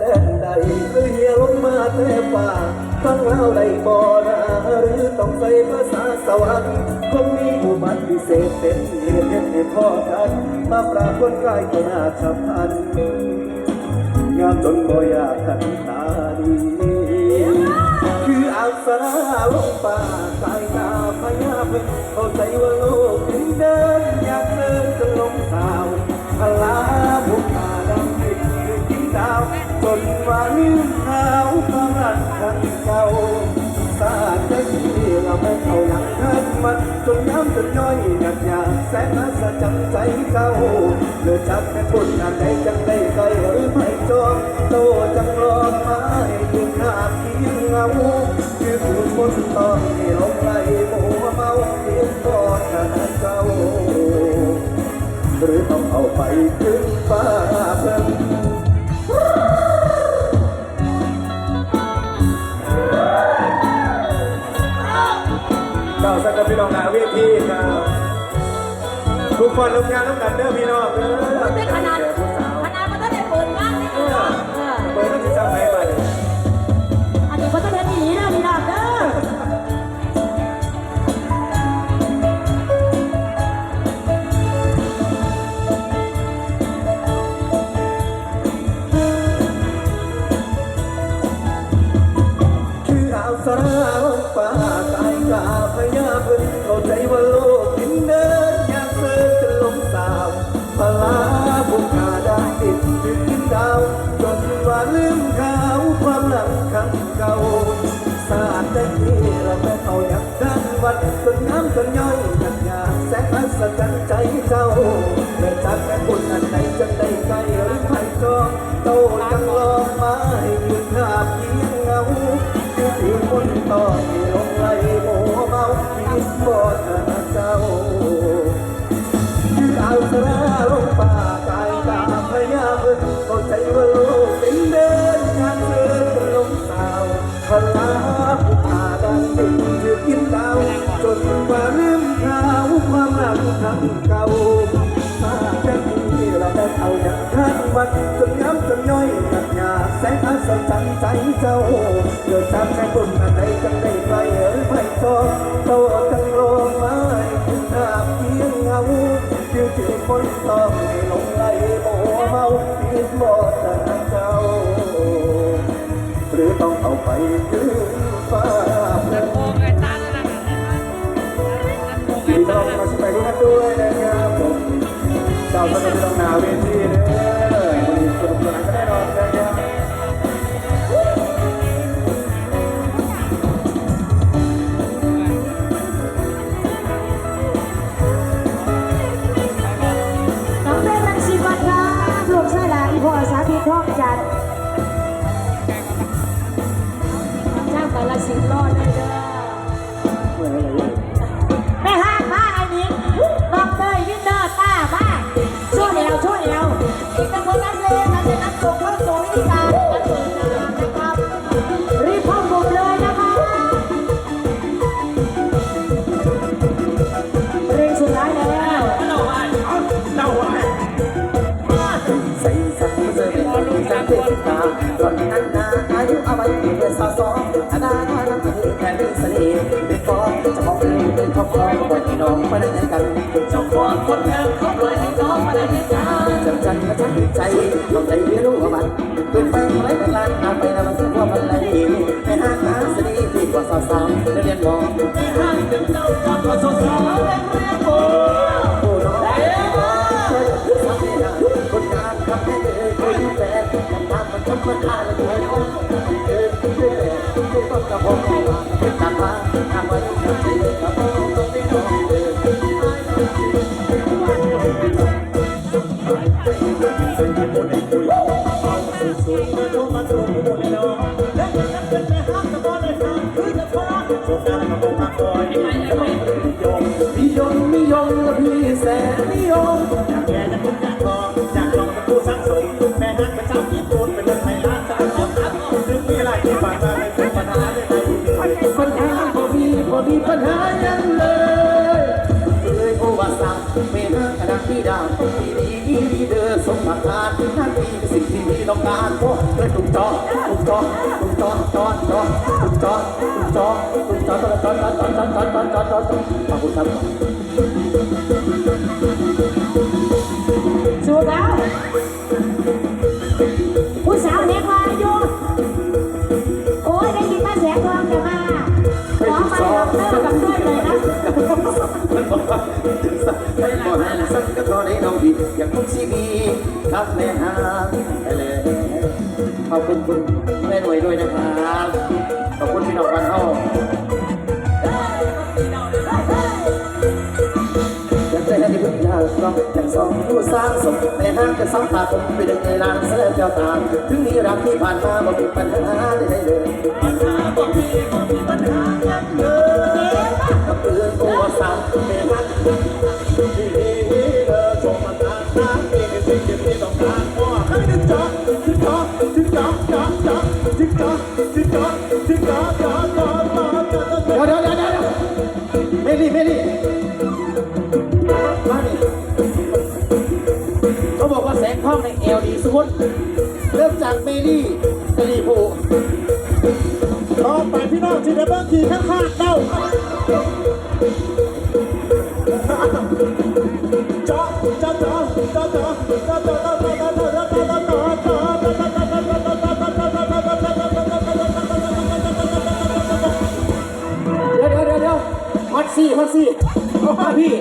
แดนใดคือเฮียลงมาแต่ป่าฟังเล่าได้บ่นาหรือต้องใส่ภาษาสวรรค์คงมีอุบัติพิเศษเป็นเหตุให้พ่อกันมาปรากฏกายก็น่าฉับพลันงามจนบ่อยากทันตาดีคืออักษราลงป่าสายตาพยาเพิ่งเข้าใจว่าโลกถึงเดินอยากเดินจนลงสาวพลาบุกมา จนวันขาวความรักครั้งเก่าสาดใจที่เราไม่เข้าหลังทันมันจนย้ำจนย่อยหยัดยาแสนน่าสะจังใจเจ้าเลือจักแค่ปุ่นอันใดจังได้ไกลหรือไม่จองโตจังรอมาให้ยืนหน้าเพียงเงาคือผู้คนตองให้ลงไหลมัวเมาเพียงกอดหาเจ้าหรือต้องเอาไปขึ้น เวทีครับทุกคนลงงานต้องกันเด้อพี่น้องเด้อไม่ขนาดขนาดมันก็ได้เปิดงานนี่เออเออเปิดมันจะจำไหนบ้างอันนี้ก็จะเป็นอย่างนี้นะพี่ดาบเด้อคือเอาสาวป่าตายกาพยาเพิ่ง ใจว่าโลกดินเดินอยากเสิร์จะลงสาวพลาบุกขาได้ติดดึงกินดาวจนว่าลืมขาวความหลังครั้งเก่าสาดได้ที่เราไม่เอาอยางกันวัดจนน้ำจนย่อยหยัดยาแสนอัศจรรย์ใจเจ้าเมื่อจักแม่บุญอันไหนจังได้ไกลหรือไม่จองโตจังลองมาให้หยุดภาพเพียงเงาคือคนต่อที่ลง บ่หาเจ้าคือเอาสระลงป่ากายตาพยาเพิ่งเข้าใจว่าโลกเป็นเดินงานเดินลงสาวพลาผู้พาดังติดถือกินดาวจนกว่าลืมข่าวความรักครั้งเก่ามาจากที่เราได้เอาอย่างทันวันจนย้ำจนย่อยหนักหนาแสงอัศจรรย์ใจเจ้าเกิดจากแม่บุญอันใดจังได้ไปหรือไม่องโตจัง คิวที่คนต้องให้ลงไหลโมเมาคิดบ่แต่เจ้า หรือต้องเอาไปถึงฟ้าเพื่อนพี่น้องมาสมัยทุกท่านด้วยนะครับผมเจ้าสนุกต้องหนาเวทีเด้ น้องมาได้กันเจ้าของคนเดิมเขาปล่อยให้น้องมาได้กันจังจันและจังใจเราใจเรียรู้ว่ามันเป็นไปไว้เป็นลานอาไปแล้วมันถึงว่ามันไรไม่ห่างหาสนิทดีกว่าสาวสาวเรียนบอกไม่ห่างกันเจ้ากับสาวสาวเรียนเรียนบอกโอ้น้องคนงานทำให้เลยเคยดูแลทำตามมันธรรมดาเลยเคยโอ้เดินเดินเดินต้องกับผมเป็นตาตาทำไว้ทำใจกับ จ๊อกตุ๊กคุณสู้แล้วมาด็กยโอ้ยได้ยินมาเสียงทองแต่มาขอมดอกเตอร์กับด้วเลยนะไม่ได้ม่ชักก็ทได้เอาดีอย่างพวกซีบีครัฟ่ฮาเลยขอบคุณคุ ยนะครับ ขอบคุณพี่น้องกันเข้าจะไทุณทางซ้อมแต่ซ้อมผู้สร้างสมในห้างจะซ้อมตาผมไปเดินในร้านเสื้เจ้าตาถึงนี้รักที่ผ่านมาบ่มีปัญหาใดๆเลยปัญหาบ่มีบ่มีปัญหาอย่างเลยกัเพื่อนตัวสาวในห้างที่เธอชมมาตาตาเป็นสิ่งที่ต้องการว่ให้ได้จับถึจับถึจับ ริ่มจากเมลี่สิริภูร้องไปพี่น้องที่ดับเบิลทีข้างขางเต้าจ้าจ้าจ้าจ้าจ้าจ้าจ้าจ้าจ้าจ้าจ้าจ้าจ้าจ้าเดี๋ยวเดี๋ยวเดี๋ยวฮอตซี่ฮอตซี่พี่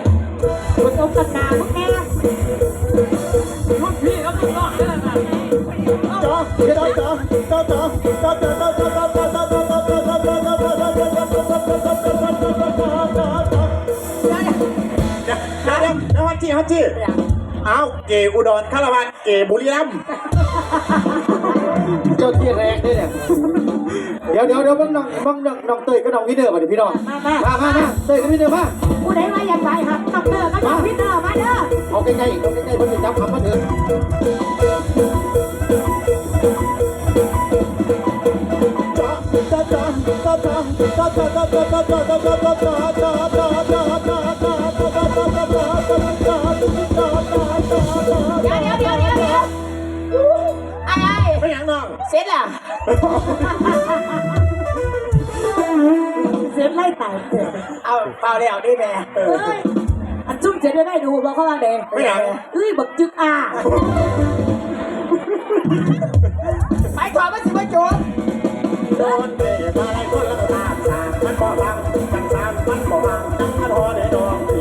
มันต้องกระนาแน่ นะฮันจีฮันจีอ้าวเกอุดรคาราวานเกบุรีรัมเจ้าที่แรกด้วยเนี่ยเดี๋ยวเดี๋ยวเดี๋ยวบังน้องบังน้องน้องเตยก็น้องพี่เด้อมาเดี๋ยวพี่น้องมามามาเตยก็บวินเนอร์มาผู้ใดมาอยากไปครับน้องเตยก็น้องวินเนอมาเด้อเอาใกล้ๆเอาใกล้ๆเพื่อนจับคำมาเถอะ เดี๋ยวเดี๋ยวเดี๋ยวเดี๋ยวเดี๋ยวไอ้ไอ้ไม่ยังน้องเสร็จแล้วเสร็จไล่ตายเกิดเอาเปล่าเดียวนี่แม่เอ้ยอันจุ่มเสร็จได้ได้ดูบอกเขาว่าเด้ไม่ยังเอ้ยบักจึกอ่าไปถอดมันสิมาโจมโด นเตะมาไล่คนแล้วก็ตางสามมันบ่บังจังสามมันบ่บังจังมันพอได้ดอง